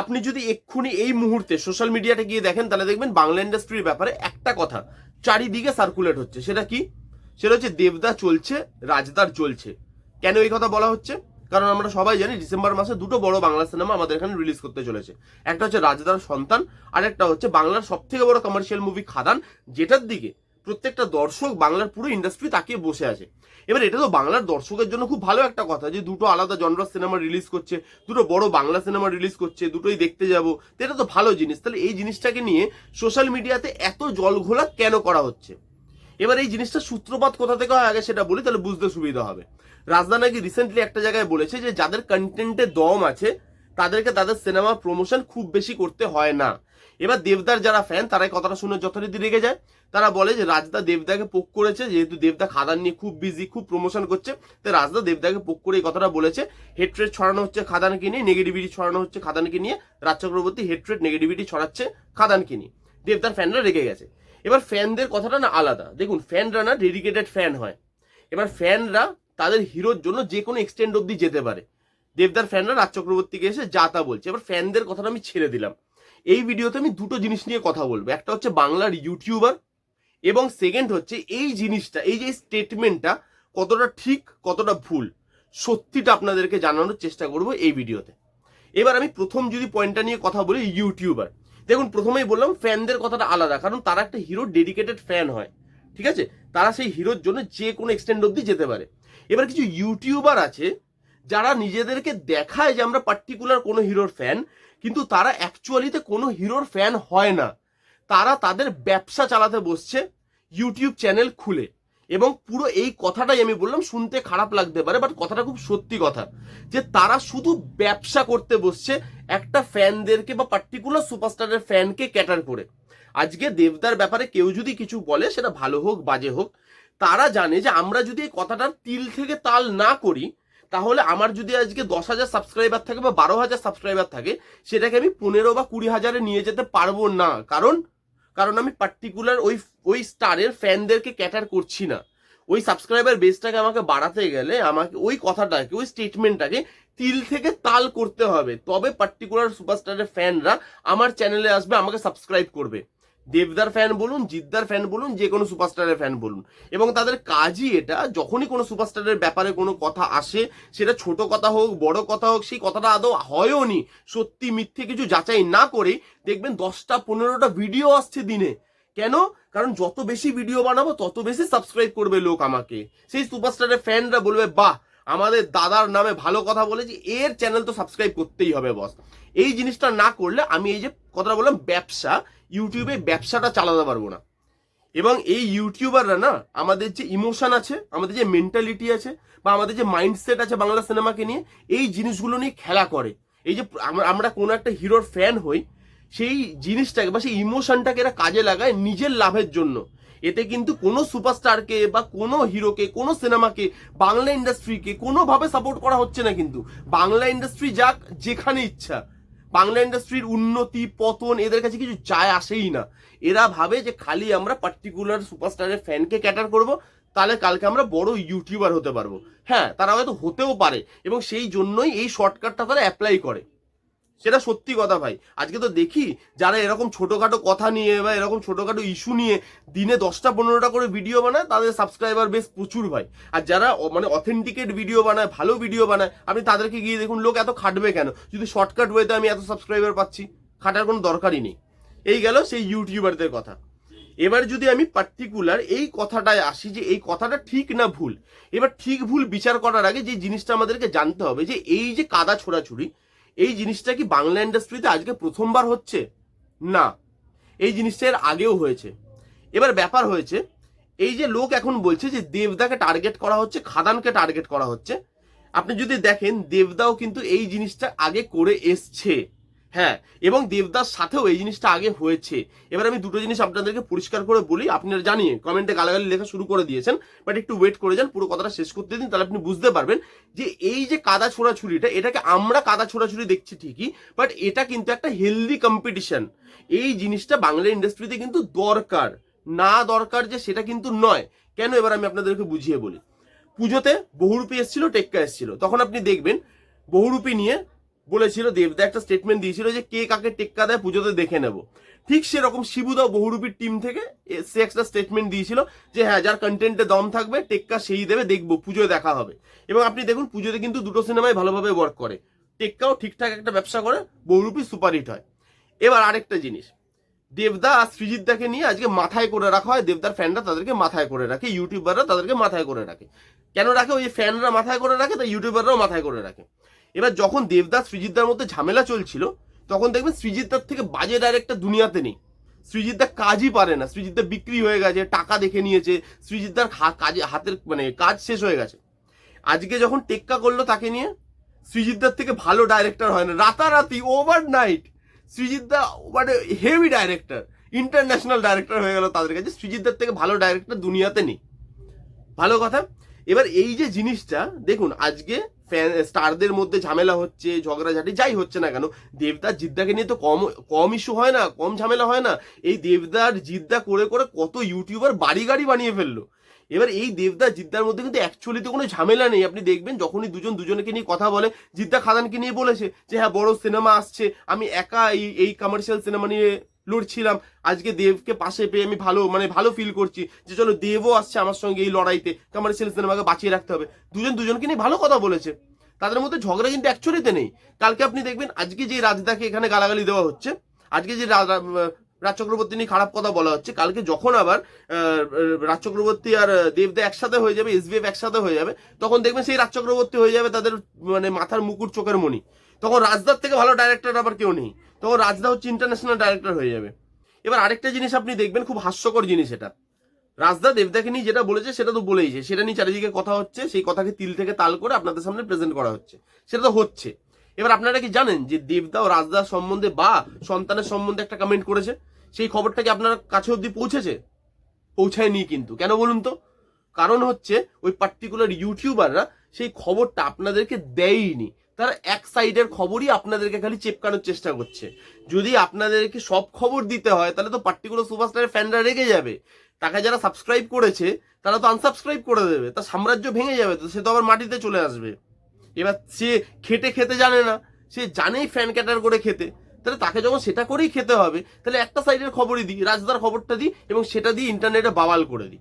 আপনি যদি এক্ষুনি এই মুহূর্তে সোশ্যাল মিডিয়াতে গিয়ে দেখেন, তাহলে দেখবেন বাংলা ইন্ডাস্ট্রির ব্যাপারে একটা কথা চারিদিকে সার্কুলেট হচ্ছে। সেটা কি? সেটা হচ্ছে দেবদা চলছে, রাজদার চলছে। কেন এই কথা বলা হচ্ছে? কারণ আমরা সবাই জানি ডিসেম্বর মাসে দুটো বড় বাংলা সিনেমা আমাদের এখানে রিলিজ করতে চলেছে। একটা হচ্ছে রাজদার সন্তান আর একটা হচ্ছে বাংলার সব থেকে বড় কমার্শিয়াল মুভি খাদান, যেটার দিকে প্রত্যেকটা দর্শক বাংলার পুরো ইন্ডাস্ট্রি তাকিয়ে বসে আছে। এবার এটা তো বাংলার দর্শকের জন্য খুব ভালো একটা কথা যে দুটো আলাদা জনরার সিনেমা রিলিজ করছে, দুটো বড় বাংলা সিনেমা রিলিজ করছে, দুটোই দেখতে যাব। এটা তো ভালো জিনিস। তাহলে এই জিনিসটাকে নিয়ে সোশ্যাল মিডিয়াতে এত জল ঘোলা কেন করা হচ্ছে? এবার এই জিনিসটা সূত্রপাত কোথা থেকে হয় আগে সেটা বলি, তাহলে বুঝতে সুবিধা হবে। রাজদা নাকি রিসেন্টলি একটা জায়গায় বলেছে যে, যাদের কন্টেন্টে দম আছে, তাদেরকে তাদের সিনেমা প্রমোশন খুব বেশি করতে হয় না। এবার দেবদার যারা ফ্যান তারা এই কথাটা শুনে যথারীতি রেগে যায়। তারা বলে যে, রাজদা দেবদাকে পোক করেছে, যেহেতু দেবদা খাদান নিয়ে খুব বিজি খুব প্রমোশন করছে তো রাজদা দেবদাকে পোক করে এই কথাটা বলেছে। হেট্রেট ছড়ানো হচ্ছে খাদানকে নিয়ে নেগেটিভিটি ছড়ানো হচ্ছে খাদানকে নিয়ে। রাজ চক্রবর্তী হেট্রেট নেগেটিভিটি ছড়াচ্ছে খাদানকে নিয়ে। দেবদার ফ্যানরা রেগে গেছে। এবার ফ্যানদের কথাটা না আলাদা। দেখুন ফ্যানরা না ডেডিকেটেড ফ্যান হয়। এবার ফ্যানরা তাদের হিরোর জন্য যে কোনো এক্সটেন্ড অব্দি যেতে পারে। দেবদার ফ্যানরা রাজ চক্রবর্তীকে এসে যা তা বলছে। এবার ফ্যানদের কথাটা আমি ছেড়ে দিলাম। এই ভিডিওতে আমি দুটো জিনিস নিয়ে কথা বলব। একটা হচ্ছে বাংলার ইউটিউবার এবং সেকেন্ড হচ্ছে এই জিনিসটা, এই যে স্টেটমেন্টটা কতটা ঠিক, কতটা ভুল, সত্যিটা আপনাদেরকে জানানোর চেষ্টা করব এই ভিডিওতে। এবার আমি প্রথম যদি পয়েন্টটা নিয়ে কথা বলি ইউটিউবার দেখুন, প্রথমেই বললাম ফ্যানদের কথাটা আলাদা, কারণ তারা একটা হিরো ডেডিকেটেড ফ্যান হয়, ঠিক আছে? তারা সেই হিরোর জন্য যে কোনো এক্সটেন্ড অব্দি যেতে পারে। এবার কিছু ইউটিউবার আছে যারা নিজেদেরকে দেখায় যে আমরা পার্টিকুলার কোনো হিরোর ফ্যান কিন্তু তারা অ্যাকচুয়ালিতে কোনো হিরোর ফ্যান হয় না। তারা তাদের ব্যবসা চালাতে বসছে ইউটিউব চ্যানেল খুলে। এবং পুরো এই কথাটাই আমি বললাম, শুনতে খারাপ লাগতে পারে বাট কথাটা খুব সত্যি কথা। যে তারা শুধু ব্যবসা করতে বসছে একটা ফ্যানদেরকে বা পার্টিকুলার সুপারস্টারের ফ্যানকে ক্যাটার করে। আজকে দেবদার ব্যাপারে কেউ যদি কিছু বলে, সেটা ভালো হোক, বাজে হোক, তারা জানে যে আমরা যদি এই কথাটার তিল থেকে তাল না করি তাহলে আমার যদি আজকে দশ হাজার সাবস্ক্রাইবার থাকে বা বারো হাজার সাবস্ক্রাইবার থাকে, সেটাকে আমি পনেরো বা কুড়ি হাজারে নিয়ে যেতে পারব না। কারণ কারণ আমি পার্টিকুলার ওই ওই স্টারের ফ্যানদেরকে ক্যাটার করছি না। ওই সাবস্ক্রাইবার বেসটাকে আমাকে বাড়াতে গেলে আমাকে ওই কথাটাকে, ওই স্টেটমেন্টটাকে তিল থেকে তাল করতে হবে। তবে পার্টিকুলার সুপারস্টারের ফ্যানরা আমার চ্যানেলে আসবে, আমাকে সাবস্ক্রাইব করবে। দেবদার ফ্যান বলুন জিদ্দার ফ্যান বলুন, যে কোনো সুপারস্টারের ফ্যান বলুন। এবং তাদের কাজই এটা, যখনই কোনো সুপারস্টারের ব্যাপারে কোনো কথা আসে, সেটা ছোট কথা হোক, বড় কথা হোক, সেই কথাটা আদৌ হয়ও নি। সত্যি মিথ্যে কিছু যাচাই না করে দেখবেন দশটা পনেরোটা ভিডিও আসছে দিনে। কেন? কারণ যত বেশি ভিডিও বানাবো, তত বেশি সাবস্ক্রাইব করবে লোক আমাকে। সেই সুপারস্টারের ফ্যানরা বলবে, বাহ, আমাদের দাদার নামে ভালো কথা বলেছি, এর চ্যানেল তো সাবস্ক্রাইব করতেই হবে বস এই জিনিসটা না করলে, আমি এই যে কথাটা বললাম, ব্যবসা ইউটিউবে ব্যবসাটা চালাতে পারব না। এবং এই ইউটিউবাররা না, আমাদের যে ইমোশন আছে, আমাদের যে মেন্টালিটি আছে, বা আমাদের যে মাইন্ডসেট আছে বাংলা সিনেমাকে নিয়ে, এই জিনিসগুলো নিয়ে খেলা করে। এই যে আমরা- কোনো একটা হিরোর ফ্যান হই, সেই জিনিসটাকে বা সেই ইমোশনটাকে এরা কাজে লাগায় নিজের লাভের জন্য। এতে কিন্তু কোনো সুপারস্টারকে বা কোনো হিরোকে কোনো সিনেমাকে বাংলা ইন্ডাস্ট্রিকে কোনোভাবে সাপোর্ট করা হচ্ছে না কিন্তু। বাংলা ইন্ডাস্ট্রি যাক যেখানে ইচ্ছা। বাংলা ইন্ডাস্ট্রির উন্নতি, পতন, এদের কাছে কিছু চায় আসেই না। এরা ভাবে যে খালি আমরা পার্টিকুলার সুপারস্টারের ফ্যানকে ক্যাটার করব, তাহলে কালকে আমরা বড় ইউটিউবার হতে পারব। হ্যাঁ তারা হয়তো হতেও পারে এবং সেই জন্যই এই শর্টকাটটা তারা অ্যাপ্লাই করে। সেটা সত্যি কথা ভাই। আজকে তো দেখি যারা এরকম ছোটোখাটো কথা নিয়ে বা এরকম ছোটোখাটো ইস্যু নিয়ে দিনে দশটা, পনেরোটা করে ভিডিও বানায়, তাদের সাবস্ক্রাইবার বেশ প্রচুর ভাই। আর যারা মানে অথেন্টিকেট ভিডিও বানায়, ভালো ভিডিও বানায়, আপনি তাদেরকে গিয়ে দেখুন, লোক এত খাটবে কেন? যদি শর্টকাট ওয়েতে আমি এত সাবস্ক্রাইবার পাচ্ছি, খাটার কোনো দরকারই নেই। এই গেল সেই ইউটিউবারদের কথা। এবার যদি আমি পার্টিকুলার এই কথাটায় আসি যে এই কথাটা ঠিক না ভুল, এবার ঠিক ভুল বিচার করার আগে যে জিনিসটা আমাদেরকে জানতে হবে যে এই যে কাদা ছোড়াছুড়ি এই জিনিসটা কি বাংলা ইন্ডাস্ট্রিতে আজকে প্রথমবার হচ্ছে? না। এই জিনিসটা এর আগেও হয়েছে। এবার ব্যাপার হয়েছে, এই যে লোক এখন বলছে যে দেবদাকে টার্গেট করা হচ্ছে, খাদানকে টার্গেট করা হচ্ছে, আপনি যদি দেখেন দেবদাও কিন্তু এই জিনিসটা আগে করে এসছে। হ্যাঁ এবং দেবদার সাথেও এই জিনিসটা আগে হয়েছে। এবার আমি দুটো জিনিস আপনাদেরকে পরিষ্কার করে বলি। আপনারা জানিয়ে কমেন্টে গালাগালি লেখা শুরু করে দিয়েছেন বাট একটু ওয়েট করে যান, পুরো কথাটা শেষ করতে দিন, তাহলে আপনি বুঝতে পারবেন যে এই যে কাদা ছোড়াছুরিটা এটাকে আমরা কাদা ছোড়াছুরি দেখছি ঠিকই বাট এটা কিন্তু একটা হেলদি কম্পিটিশন এই জিনিসটা বাংলা ইন্ডাস্ট্রিতে কিন্তু দরকার। না দরকার যে সেটা কিন্তু নয়। কেন এবার আমি আপনাদেরকে বুঝিয়ে বলি? পুজোতে বহুরূপী এসেছিল, টেক্কা এসেছিল। তখন আপনি দেখবেন বহুরূপী নিয়ে বলেছিল, দেবদা একটা স্টেটমেন্ট দিয়েছিল যে কে কাকে টেক্কা দেয়, পুজোতে দেখে নেব। ঠিক সেরকম শিবুদা বহুরূপীর টিম থেকে সে একটা স্টেটমেন্ট দিয়েছিল যে হ্যাঁ যার কন্টেন্টে দম থাকবে, টেক্কা সেই দেবে, দেখব, পুজোয় দেখা হবে। এবং আপনি দেখুন, পুজোতে কিন্তু দুটো সিনেমায় ভালোভাবে ওয়ার্ক করে। টেক্কাও ঠিকঠাক একটা ব্যবসা করে, বহুরূপী সুপারহিট হয়। এবার আরেকটা জিনিস, দেবদা আর সৃজিতদাকে নিয়ে আজকে মাথায় করে রাখা হয়, দেবদার ফ্যানরা তাদেরকে মাথায় করে রাখে ইউটিউবাররা তাদেরকে মাথায় করে রাখে। কেন রাখে? ওই ফ্যানরা মাথায় করে রাখে, তাই ইউটিউবাররাও মাথায় করে রাখে। এবার যখন দেবদাস সৃজিতদার মধ্যে ঝামেলা চলছিল, তখন দেখবেন সৃজিতদার থেকে বাজে ডাইরেক্টর দুনিয়াতে নেই। সৃজিতদা কাজই পারে না। সৃজিতদা বিক্রি হয়ে গেছে, টাকা দেখে নিয়েছে সৃজিতদার কাজে হাতের মানে কাজ শেষ হয়ে গেছে। আজকে যখন টেক্কা করল তাকে নিয়ে সৃজিতদার থেকে ভালো ডাইরেক্টর হয় না। রাতারাতি ওভার নাইট সৃজিতদা মানে হেভি ডাইরেক্টর ইন্টারন্যাশনাল ডাইরেক্টর হয়ে গেল তাদের কাছে। সৃজিতদার থেকে ভালো ডাইরেক্টর দুনিয়াতে নেই। ভালো কথা? এবার এই যে জিনিসটা, দেখুন, আজকে ফ্যান স্টারদের মধ্যে ঝামেলা হচ্ছে, ঝগড়াঝাটি, যাই হচ্ছে না কেন, দেবদার জিদ্দাকে নিয়ে তো কম কম ইস্যু হয় না, কম ঝামেলা হয় না। এই দেবদার জিদ্দা করে করে কত ইউটিউবার বাড়ি গাড়ি বানিয়ে ফেলল। এবার এই দেবদা জিদ্দার মধ্যে কিন্তু অ্যাকচুয়ালি তো কোনো ঝামেলা নেই। আপনি দেখবেন, যখনই দুজন দুজনকে নিয়ে কথা বলে, জিদ্দা খাদানকে নিয়ে বলেছে যে হ্যাঁ বড় সিনেমা আসছে, আমি একা এই এই কমার্শিয়াল সিনেমা নিয়ে লড়ছিলাম। আজকে দেবকে পাশে পেয়ে আমি ভালো মানে ভালো ফিল করছি যে চলো দেবও আসছে আমার সঙ্গে এই লড়াইতে কমার্শিয়াল সিনেমাকে বাঁচিয়ে রাখতে হবে। দুজন দুজনকে নিয়ে ভালো কথা বলেছে। তাদের মধ্যে ঝগড়া কিন্তু অ্যাকচুয়ালিতে নেই। কালকে আপনি দেখবেন আজকে যে রাজদাকে এখানে গালাগালি দেওয়া হচ্ছে, আজকে যে রাজ চক্রবর্তী নিয়ে খারাপ কথা বলা হচ্ছে, কালকে যখন আবার রাজ চক্রবর্তী আর দেবদা একসাথে হয়ে যাবে এসবিএফ একসাথে হয়ে যাবে, তখন দেখবেন সেই রাজ চক্রবর্তী হয়ে যাবে তাদের মানে মাথার মুকুট চোখের মণি। তখন রাজদার থেকে ভালো ডাইরেক্টর আবার কেউ নেই। তখন রাজদা হচ্ছে ইন্টারন্যাশনাল ডাইরেক্টর হয়ে যাবে। এবার আরেকটা জিনিস আপনি দেখবেন, খুব হাস্যকর জিনিস এটা। রাজদা দেবদাকে নিয়ে যেটা বলেছে, সেটা তো বলেইছে সেটা নিয়ে চারিদিকে কথা হচ্ছে, সেই কথাকে তিল থেকে তাল করে আপনাদের সামনে প্রেজেন্ট করা হচ্ছে। সেটা তো হচ্ছে। এবার আপনারা কি জানেন যে দেবদা ও রাজদার সম্বন্ধে বা সন্তানের সম্বন্ধে একটা কমেন্ট করেছে? সেই খবরটা কি আপনার কাছে অবধি পৌঁছেছে? পৌঁছায়নি কিন্তু। কেন বলুন তো? কারণ হচ্ছে ওই পার্টিকুলার ইউটিউবাররা সেই খবরটা আপনাদেরকে দেয়নি তারা এক সাইডের খবরই আপনাদেরকে খালি চেপকানোর চেষ্টা করছে। যদি আপনাদেরকে সব খবর দিতে হয়, তাহলে তো পার্টিকুলার সুপারস্টারের ফ্যানরা রেগে যাবে। তাকে যারা সাবস্ক্রাইব করেছে, তারা তো আনসাবস্ক্রাইব করে দেবে। তার সাম্রাজ্য ভেঙে যাবে তো, সে তো আবার মাটিতে চলে আসবে। এবার সে খেটে খেতে জানে না। সে জানেই ফ্যান ক্যাটার করে খেতে। তাহলে তাকে যখন সেটা করেই খেতে হবে, তাহলে একটা সাইডের খবরই দিই, রাজদার খবরটা দিই এবং সেটা দিয়ে ইন্টারনেটে বাওয়াল করে দিই।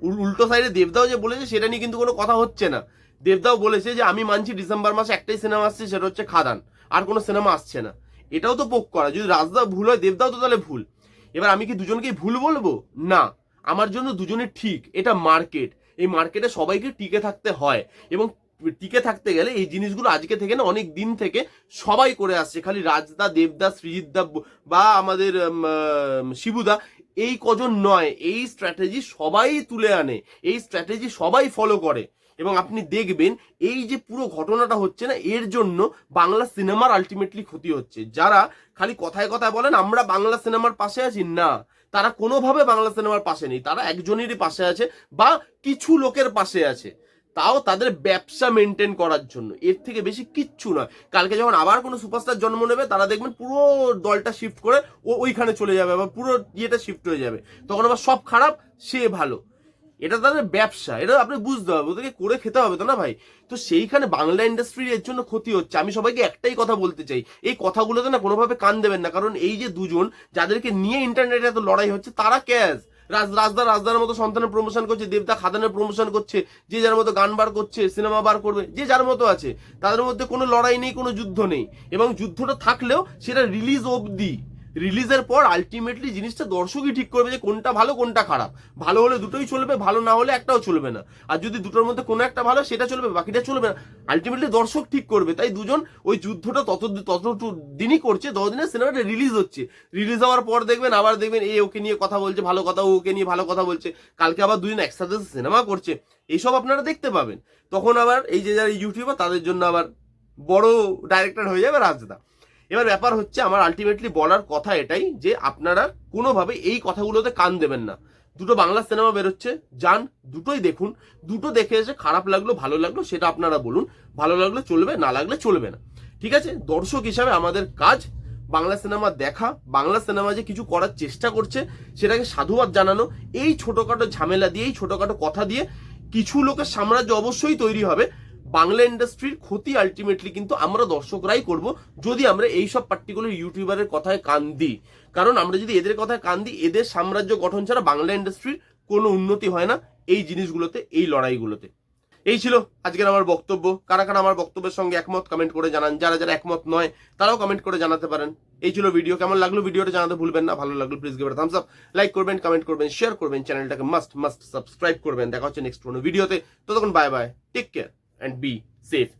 উল- উল্টো সাইডে দেবদাও যে বলেছে, সেটা নিয়ে কিন্তু কোনো কথা হচ্ছে না। দেবদাও বলেছে যে, আমি মানছি ডিসেম্বর মাসে একটাই সিনেমা আসছে, সেটা হচ্ছে খাদান। আর কোনো সিনেমা আসছে না। এটাও তো পোক করা। যদি রাজদা ভুল হয়, দেবদাও তো তাহলে ভুল। এবার আমি কি দুজনকেই ভুল বলব? না। আমার জন্য দুজনে ঠিক। এটা মার্কেট এই মার্কেটে সবাইকে টিকে থাকতে হয়। এবং টিকে থাকতে গেলে এই জিনিসগুলো আজকে থেকে না, অনেক দিন থেকে সবাই করে আসছে। খালি রাজদা, দেবদা সৃজিতদা বা আমাদের শিবুদা, এই কজন নয়। এই স্ট্র্যাটেজি সবাই তুলে আনে। এই স্ট্র্যাটেজি সবাই ফলো করে। এবং আপনি দেখবেন এই যে পুরো ঘটনাটা হচ্ছে না, এর জন্য বাংলা সিনেমার আলটিমেটলি ক্ষতি হচ্ছে। যারা খালি কথায় কথায় বলেন, আমরা বাংলা সিনেমার পাশে আছি। না, তারা কোনোভাবে বাংলা সিনেমার পাশে নেই। তারা একজনেরই পাশে আছে বা কিছু লোকের পাশে আছে। তাও তাদের ব্যবসা মেনটেন করার জন্য। এর থেকে বেশি কিচ্ছু নয়। কালকে যখন আবার কোনো সুপারস্টার জন্ম নেবে, তারা দেখবেন পুরো দলটা শিফট করে ও ওইখানে চলে যাবে আবার পুরো ইয়েটা শিফট হয়ে যাবে। তখন আবার সব খারাপ, সে ভালো। এটা তাদের ব্যবসা, এটা আপনি বুঝতে হবে, ওদেরকে করে খেতে হবে তো না ভাই? তো সেইখানে বাংলা ইন্ডাস্ট্রির এর জন্য ক্ষতি হচ্ছে। আমি সবাইকে একটাই কথা বলতে চাই, এই কথাগুলোতে না কোনোভাবে কান দেবেন না, কারণ এই যে দুজন যাদেরকে নিয়ে ইন্টারনেটে এত লড়াই হচ্ছে, তারা ক্যাশ রাজ রাজদা রাজদার মতো সন্তানের প্রমোশন করছে দেবদা খাদানের প্রমোশন করছে, যে যার মতো গান বার করছে সিনেমা বার করবে, যে যার মতো আছে, তাদের মধ্যে কোনো লড়াই নেই, কোনো যুদ্ধ নেই। এবং যুদ্ধটা থাকলেও সেটা রিলিজ অবধি রিলিজের পর আলটিমেটলি জিনিসটা দর্শকই ঠিক করবে যে কোনটা ভালো, কোনটা খারাপ। ভালো হলে দুটোই চলবে, ভালো না হলে একটাও চলবে না। আর যদি দুটোর মধ্যে কোনো একটা ভালো, সেটা চলবে, বাকিটা চলবে না। আলটিমেটলি দর্শক ঠিক করবে। তাই দুজন ওই যুদ্ধটা তত তত দিনই করছে ততদিনে সিনেমাটা রিলিজ হচ্ছে। রিলিজ হওয়ার পর দেখবেন, আবার দেখবেন, এ ওকে নিয়ে কথা বলছে, ভালো কথা ওকে নিয়ে ভালো কথা বলছে। কালকে আবার দুজন একসাথে সিনেমা করছে। এইসব আপনারা দেখতে পাবেন। তখন আবার এই যে যারা ইউটিউবার, তাদের জন্য আবার বড় ডাইরেক্টর হয়ে যাবে রাজদা। এবার ব্যাপার হচ্ছে আমার আলটিমেটলি বলার কথা এটাই যে আপনারা কোনোভাবে এই কথাগুলোতে কান দেবেন না। দুটো বাংলা সিনেমা বেরোচ্ছে, যান, দুটোই দেখুন, দুটো দেখে এসে খারাপ লাগল, ভালো লাগল, সেটা আপনারা বলুন। ভালো লাগলে চলবে, না লাগলে চলবে না। ঠিক আছে? দর্শক হিসাবে আমাদের কাজ, বাংলা সিনেমা দেখা, বাংলা সিনেমা যে কিছু করার চেষ্টা করছে, সেটাকে সাধুবাদ জানানো, এই ছোটখাটো ঝামেলা দিয়ে, এই ছোটখাটো কথা দিয়ে কিছু লোকের সাম্রাজ্য অবশ্যই তৈরি হবে। বাংলা ইন্ডাস্ট্রির ক্ষতি আলটিমেটলি কিন্তু আমরা দর্শকরাই করব যদি আমরা এই সব পার্টিকুলার ইউটিউবারের কথায় কান দিই। কারণ আমরা যদি এদের কথায় কান দিই, এদের সাম্রাজ্য গঠন ছাড়া বাংলা ইন্ডাস্ট্রির কোনো উন্নতি হয় না এই জিনিসগুলোতে, এই লড়াইগুলোতে। এই ছিল আজকের আমার বক্তব্য। কারা কারা আমার বক্তব্যের সঙ্গে একমত কমেন্ট করে জানান। যারা যারা একমত নয়, তারাও কমেন্ট করে জানাতে পারেন। এই ছিল ভিডিও কেমন লাগল ভিডিওটা জানাতে ভুলবেন না। ভালো লাগল please give thumbs up like করবেন কমেন্ট করবেন শেয়ার করবেন চ্যানেলটাকে মাস্ট মাস্ট সাবস্ক্রাইব করবেন। দেখা হচ্ছে নেক্সট কোনো ভিডিওতে ততক্ষণ bye bye take care and be safe.